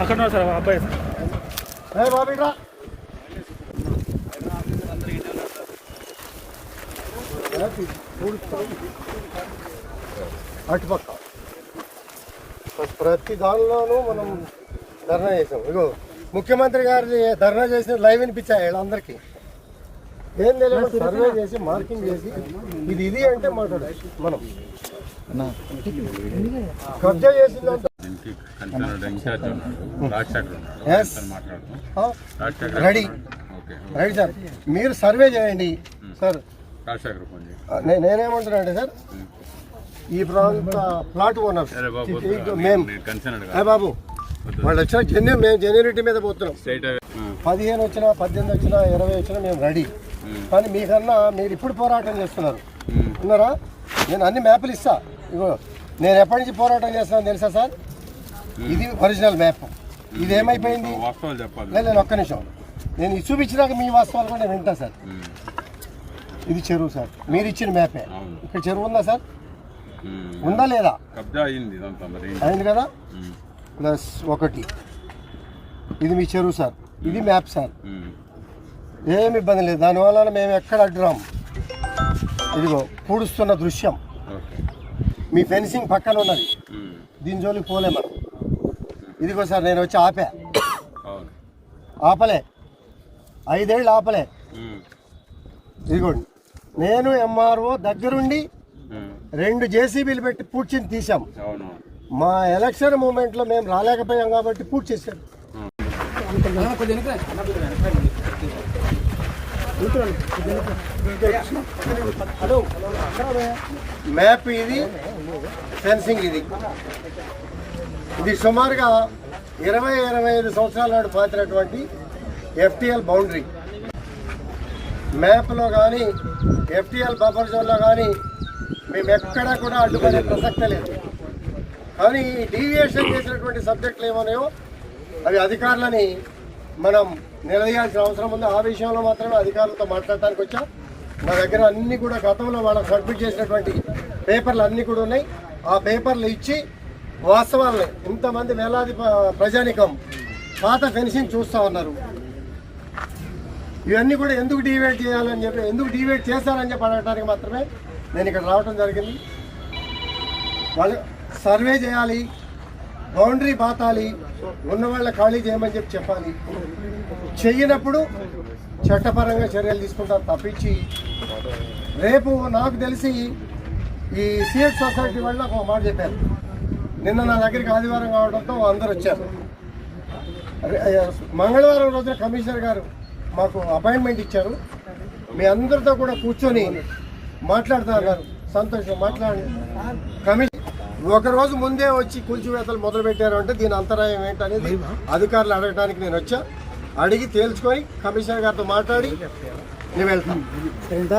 అక్కడ ఉన్నారు సార్ అబ్బాయి సార్. బాబు ఇట్రా. అటుపక్క. ప్రతి దానిలోనూ మనం ధర్నా చేసాం. ఇగో ముఖ్యమంత్రి గారి ధర్నా చేసిన లైవ్ వినిపించాయి వీళ్ళందరికీ. ఏం తెలియదు సర్వే చేసి మార్కింగ్ చేసి ఇది ఇది అంటే మాట్లాడు మనం. కబ్జా చేసిందంటే. Sir ready. Okay. Right sir. మీరు సర్వే చేయండి సార్. రాజశేఖర్ ఫోన్ చేయి. నే- నేనేమంటున్నానంటే సార్ ఈ ప్రాంత ప్లాట్ ఓనర్ సరే. మేము బాబు వాళ్ళు వచ్చిన జెన్యూ మేము జెన్యూనిటీ మీద పోతున్నాం. పదిహేను వచ్చినా పద్దెనిమిది వచ్చినా ఇరవై వచ్చినా మేము రెడీ. కానీ మీకన్నా మీరు ఇప్పుడు పోరాటం చేస్తున్నారు. ఉన్నారా? నేను అన్ని మ్యాప్లు ఇస్తా. ఇగో నేను ఎప్పటి నుంచి పోరాటం చేస్తున్నాను తెలుసా సార్? ఇది ఒరిజినల్ మ్యాప్. ఇది ఏమైపోయింది? లేదు లేదు ఒక్క నిమిషం. నేను ఇది చూపించినాక మీ వాస్తవాలు కూడా నేను వింటా సార్. ఇది చెరువు సార్. మీరు ఇచ్చిన మ్యాపే. ఇక్కడ చెరువు ఉందా సార్. ఉందా లేదా? అయింది కదా. ప్లస్ ఒకటి. ఇది మీ చెరువు సార్. ఇది మ్యాప్ సార్. ఏమి ఇబ్బంది లేదు. దానివల్ల మేము ఎక్కడ అడ్డురాం ఇదిగో పూడుస్తున్న దృశ్యం. ఓకే మీ ఫెన్సింగ్ పక్కన ఉన్నది. దీని జోలికి పోలే మనం. ఇదిగో సార్ నేను వచ్చి ఆపా. ఆపలే. ఐదేళ్ళు ఆపలే. ఇదిగోండి నేను ఎంఆర్ఓ దగ్గరుండి. రెండు జేసీబీలు పెట్టి పూడ్చిని తీసాం అవును. మా ఎలక్షన్ మూమెంట్లో మేము రాలేకపోయాం కాబట్టి పూర్తి చేశాం మ్యాప్ ఇది ఫెన్సింగ్ ఇది. ఇది సుమారుగా ఇరవై ఇరవై ఐదు సంవత్సరాల నాడు పాతినటువంటి ఎఫ్టిఎల్ బౌండరీ. మ్యాప్లో కానీ ఎఫ్టిఎల్ బఫర్ జోన్లో కానీ మేము ఎక్కడా కూడా అడ్డుపడే ప్రసక్తే లేదు. కానీ డీవియేషన్ చేసినటువంటి సబ్జెక్టులు ఏమన్నాయో అవి అధికారులని మనం నిలదీయాల్సిన అవసరం ఉంది. ఆ విషయంలో మాత్రమే అధికారులతో మాట్లాడటానికి వచ్చా. నా దగ్గర అన్నీ కూడా గతంలో వాళ్ళకి సబ్మిట్ చేసినటువంటి పేపర్లు అన్నీ కూడా ఉన్నాయి. ఆ పేపర్లు ఇచ్చి వాస్తవాలని ఇంతమంది వేలాది ప- ప్రజానికం పాత ఫెన్సింగ్ చూస్తూ ఉన్నారు. ఇవన్నీ కూడా ఎందుకు డివైడ్ చేయాలని చెప్పి ఎందుకు డివైడ్ చేస్తారని చెప్పి అడగడానికి మాత్రమే నేను ఇక్కడ రావడం జరిగింది. వాళ్ళు సర్వే చేయాలి బౌండరీ బాతాలి ఉన్న వాళ్ళ ఖాళీ చేయమని చెప్పి చెప్పాలి. చెయ్యనప్పుడు చట్టపరంగా చర్యలు తీసుకుంటారు తప్పించి రేపు నాకు తెలిసి ఈ సిఎస్ సొసైటీ వాళ్ళు నాకు ఒక మాట చెప్పారు. నిన్న నా దగ్గరికి ఆదివారం కావడంతో అందరు వచ్చారు. మంగళవారం రోజున కమిషనర్ గారు మాకు అపాయింట్మెంట్ ఇచ్చారు. మీ అందరితో కూడా కూర్చొని మాట్లాడుతున్నారు. సంతోషం మాట్లాడండి. కమిషన్ ఒక రోజు ముందే వచ్చి కూల్చివేతలు మొదలు పెట్టారు అంటే దీని అంతరాయం ఏంటనేది అధికారులు అడగడానికి నేను వచ్చా. అడిగి తేల్చుకొని కమిషనర్ గారితో మాట్లాడి నేను వెళ్తాను